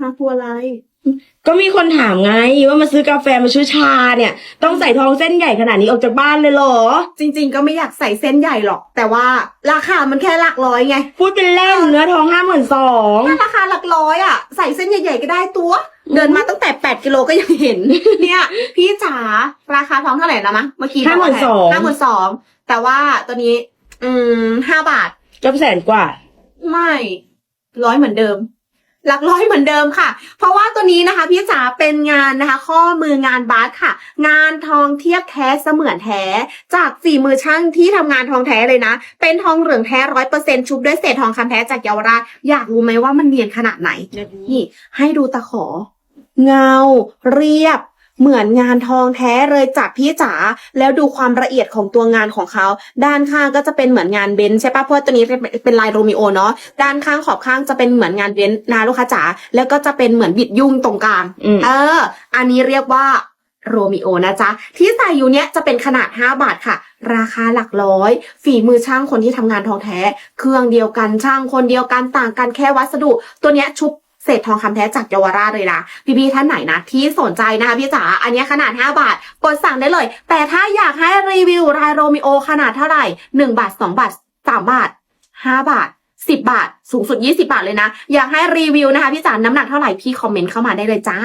ฮะพูดอะไร ก็มีคนถามไง ว่ามาซื้อกาแฟมาซื้อชาเนี่ย ต้องใส่ทองเส้นใหญ่ขนาดนี้ออกจากบ้านเลยเหรอ จริง ๆ ก็ไม่อยากใส่เส้นใหญ่หรอก แต่ว่าราคามันแค่หลักร้อยไง พูดเป็นเล่นเนื้อทองห้าหมื่นสองถ้าราคาหลักร้อยอะใส่เส้นใหญ่ ๆ ก็ได้ตัว เดินมาตั้งแต่แปดกิโลก็ยังเห็น เนี่ย พี่จ๋าราคาทองเท่าไหร่นะมะเมื่อกี้ห้าหมื่นสองห้าหมื่นสองแต่ว่าตัวนี้ อืมห้าบาทก็แสนกว่า ไม่ร้อยเหมือนเดิม หลักร้อยเหมือนเดิมค่ะ เพราะว่าตัวนี้นะคะพี่จ๋าเป็นงานนะคะ ข้อมืองานบาสค่ะ งานทองเทียบแท้เสมือนแท้ จากฝีมือช่างที่ทำงานทองแท้เลยนะ เป็นทองเหลืองแท้ร้อยเปอร์เซ็นชุบด้วยเศษทองคำแท้จากเยาวราชอยากรู้ไหมว่ามันเนียนขนาดไหนนี่ให้ดูตะขอ เงา เรียบ เหมือนงานทองแท้เลยจากพี่จ๋าแล้วดูความละเอียดของตัวงานของเขา ด้านข้างก็จะเป็นเหมือนงานเบนซ์ใช่ปะเพราะว่าตัวนี้เป็นเป็นลายโรมิโอเนาะด้านข้างขอบข้างจะเป็นเหมือนงานเบนซ์นะลูกค้าจ๋าแล้วก็จะเป็นเหมือนบิดยุ่งตรงกลางอืมเออ อันนี้เรียกว่าโรมิโอนะจ๊ะ ที่ใส่อยู่เนี้ยจะเป็นขนาด 5 บาทค่ะ ราคาหลักร้อย ฝีมือช่างคนที่ทำงานทองแท้ เครื่องเดียวกันช่างคนเดียวกันต่างกันแค่วัสดุ ตัวเนี้ยชุบ เศษทองคำแท้จากเยาวราชเลยนะพี่ๆท่านไหนนะที่สนใจนะคะพี่จ๋าอันนี้ขนาด 5 บาทกดสั่งได้เลย แต่ถ้าอยากให้รีวิวรายโรมิโอขนาดเท่าไหร่ 1 บาท 2 บาท 3 บาท 5 บาท10บาท สูงสุด20บาทเลยนะ อยากให้รีวิวนะคะพี่จ๋าน้ำหนักเท่าไหร่พี่คอมเมนต์เข้ามาได้เลยจ้า